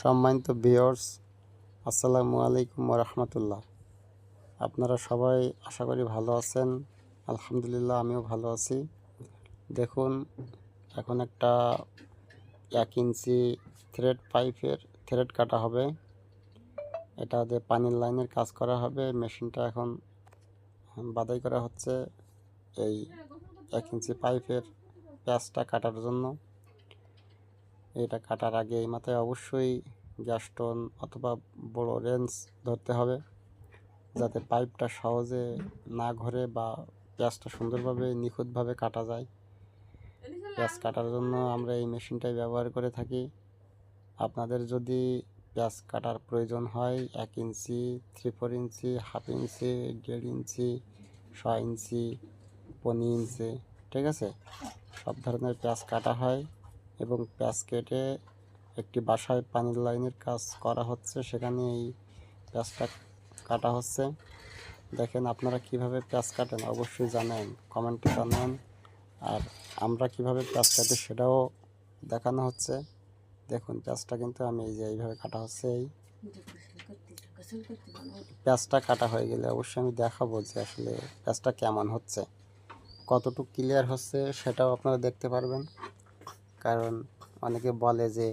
সম্মানিত ভিওর্স আসসালামু আলাইকুম রহমতুল্লাহ আপনারা সবাই আশা করি ভালো আছেন। আলহামদুলিল্লাহ, আমিও ভালো আছি। দেখুন, এখন একটা এক ইঞ্চি থ্রেড পাইপের থ্রেড কাটা হবে। এটা দিয়ে পানির লাইনের কাজ করা হবে। মেশিনটা এখন বাদাই করা হচ্ছে এই এক ইঞ্চি পাইপের প্যাঁচটা কাটার জন্য। এটা কাটার আগে এই মাথায় অবশ্যই গ্যাস্টন অথবা বড় রেঞ্জ ধরতে হবে, যাতে পাইপটা সহজে না ঘরে বা পেঁয়াজটা সুন্দরভাবে নিখুঁতভাবে কাটা যায়। পেঁয়াজ কাটার জন্য আমরা এই মেশিনটাই ব্যবহার করে থাকি। আপনাদের যদি পেঁয়াজ কাটার প্রয়োজন হয়, এক ইঞ্চি থ্রি ফোর ইঞ্চি হাফ ইঞ্চি, দেড় ইঞ্চি ছ ইঞ্চি পনি ইঞ্চি, ঠিক আছে? সব ধরনের পেঁয়াজ কাটা হয়। এবং পেঁয়াজ কেটে একটি বাসায় পানির লাইনের কাজ করা হচ্ছে। সেখানে এই পেঁয়াজটা কাটা হচ্ছে। দেখেন আপনারা কীভাবে পেঁয়াজ কাটেন, অবশ্যই জানেন, কমেন্টে জানান। আর আমরা কীভাবে পেঁয়াজ কাটি সেটাও দেখানো হচ্ছে। দেখুন পেঁয়াজটা কিন্তু আমি এই যে এইভাবে কাটা হচ্ছে। এই পেঁয়াজটা কাটা হয়ে গেলে অবশ্যই আমি দেখাবো যে আসলে পেঁয়াজটা কেমন হচ্ছে। কতটুকু ক্লিয়ার হচ্ছে সেটাও আপনারা দেখতে পারবেন। কারণ অনেকে বলে যে,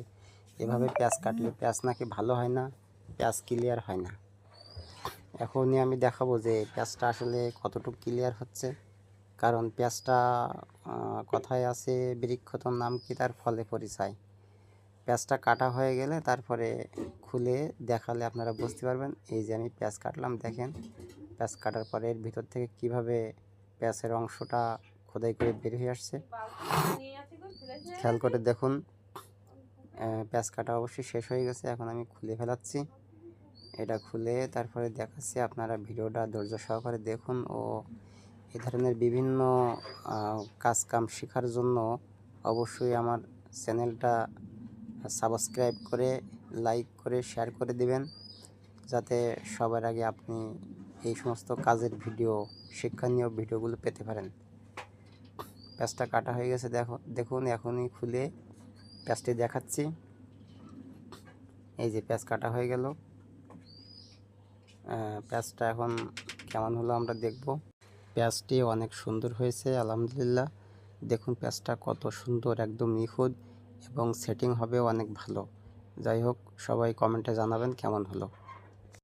এভাবে পেঁয়াজ কাটলে পেঁয়াজ নাকি ভালো হয় না? পেঁয়াজ ক্লিয়ার হয় না। এখনই আমি দেখাবো যে পেঁয়াজটা আসলে কতটুকু ক্লিয়ার হচ্ছে। কারণ পেঁয়াজটা কথায় আছে বৃক্ষতর নাম কি তার ফলে পরিচয়। পেঁয়াজটা কাটা হয়ে গেলে তারপরে খুলে দেখালে আপনারা বুঝতে পারবেন, এই যে আমি পেঁয়াজ কাটলাম, দেখেন, পেঁয়াজ কাটার পরে এর ভিতর থেকে কীভাবে পেঁয়াজের অংশটা খোদাই করে বের হয়ে আসছে। খেয়াল করে দেখুন পেঁয়াজ কাটা অবশ্যই শেষ হয়ে গেছে এখন আমি খুলে ফেলাচ্ছি। এটা খুলে তারপরে দেখাচ্ছি আপনারা ভিডিওটা ধৈর্য সহকারে দেখুন ও এ ধরনের বিভিন্ন আহ, কাজকাম শেখার জন্য অবশ্যই আমার চ্যানেলটা সাবস্ক্রাইব করে লাইক করে শেয়ার করে দিবেন যাতে সবার আগে আপনি এই সমস্ত কাজের ভিডিও শিক্ষণীয় ভিডিওগুলো পেতে পারেন। পেঁয়াজটা কাটা হয়ে গেছে দেখো দেখুন এখনই খুলে পেঁয়াজটি দেখাচ্ছি। এই যে পেঁয়াজ কাটা হয়ে গেল। আহ, পেঁয়াজটা এখন কেমন হলো আমরা দেখব। পেঁয়াজটি অনেক সুন্দর হয়েছে আলহামদুলিল্লাহ। দেখুন পেঁয়াজটা কত সুন্দর একদম নিখুঁত এবং সেটিং হবে অনেক ভালো। যাই হোক সবাই কমেন্টে জানাবেন কেমন হলো।